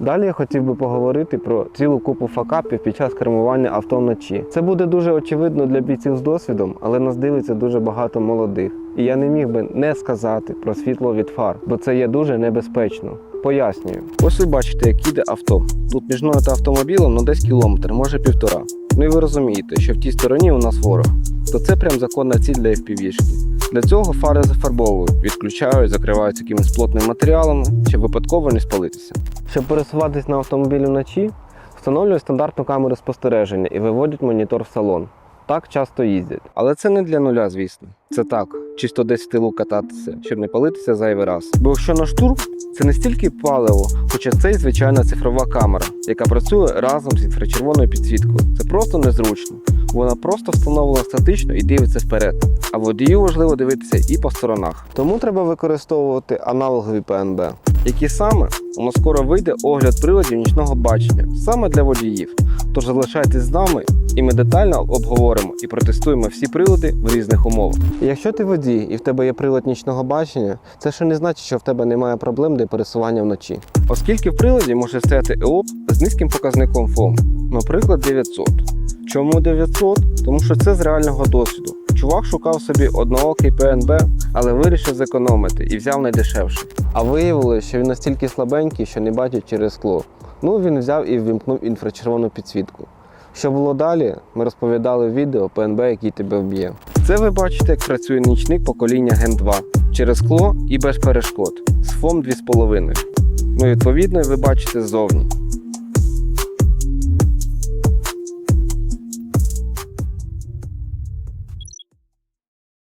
Далі я хотів би поговорити про цілу купу факапів під час кермування авто вночі. Це буде дуже очевидно для бійців з досвідом, але нас дивиться дуже багато молодих. І я не міг би не сказати про світло від фар, бо це є дуже небезпечно. Пояснюю. Ось ви бачите, як їде авто. Тут між мною та автомобілем ну десь кілометр, може півтора. Ну і ви розумієте, що в тій стороні у нас ворог. То це прям законна ціль для FPV-шки. Для цього фари зафарбовують, відключають, закриваються якимось плотним матеріалом, щоб випадково не спалитися. Щоб пересуватись на автомобілі вночі, встановлюють стандартну камеру спостереження і виводять монітор в салон. Так часто їздять. Але це не для нуля, звісно. Це так, чисто десь в тилу кататися, щоб не палитися зайвий раз. Бо якщо на штурм, це не стільки паливо, хоча це й звичайна цифрова камера, яка працює разом з інфрачервоною підсвіткою. Це просто незручно. Вона просто встановлена статично і дивиться вперед. А водію важливо дивитися і по сторонах. Тому треба використовувати аналогові ПНБ. Які саме у нас скоро вийде огляд приладів нічного бачення саме для водіїв. Тож залишайтесь з нами, і ми детально обговоримо і протестуємо всі прилади в різних умовах. Якщо ти водій і в тебе є прилад нічного бачення, це ще не значить, що в тебе немає проблем для пересування вночі. Оскільки в приладі може стояти ЕОП з низьким показником ФОМ, наприклад, 900. Чому 900? Тому що це з реального досвіду. Чувак шукав собі одноокий ПНБ, але вирішив зекономити і взяв найдешевший. А виявилося, що він настільки слабенький, що не бачить через скло. Ну він взяв і ввімкнув інфрачервону підсвітку. Що було далі, ми розповідали в відео ПНБ, який тебе вб'є. Це ви бачите, як працює нічник покоління Ген 2 через скло і без перешкод з ФОМ 2,5. Ну, відповідно, ви бачите ззовні.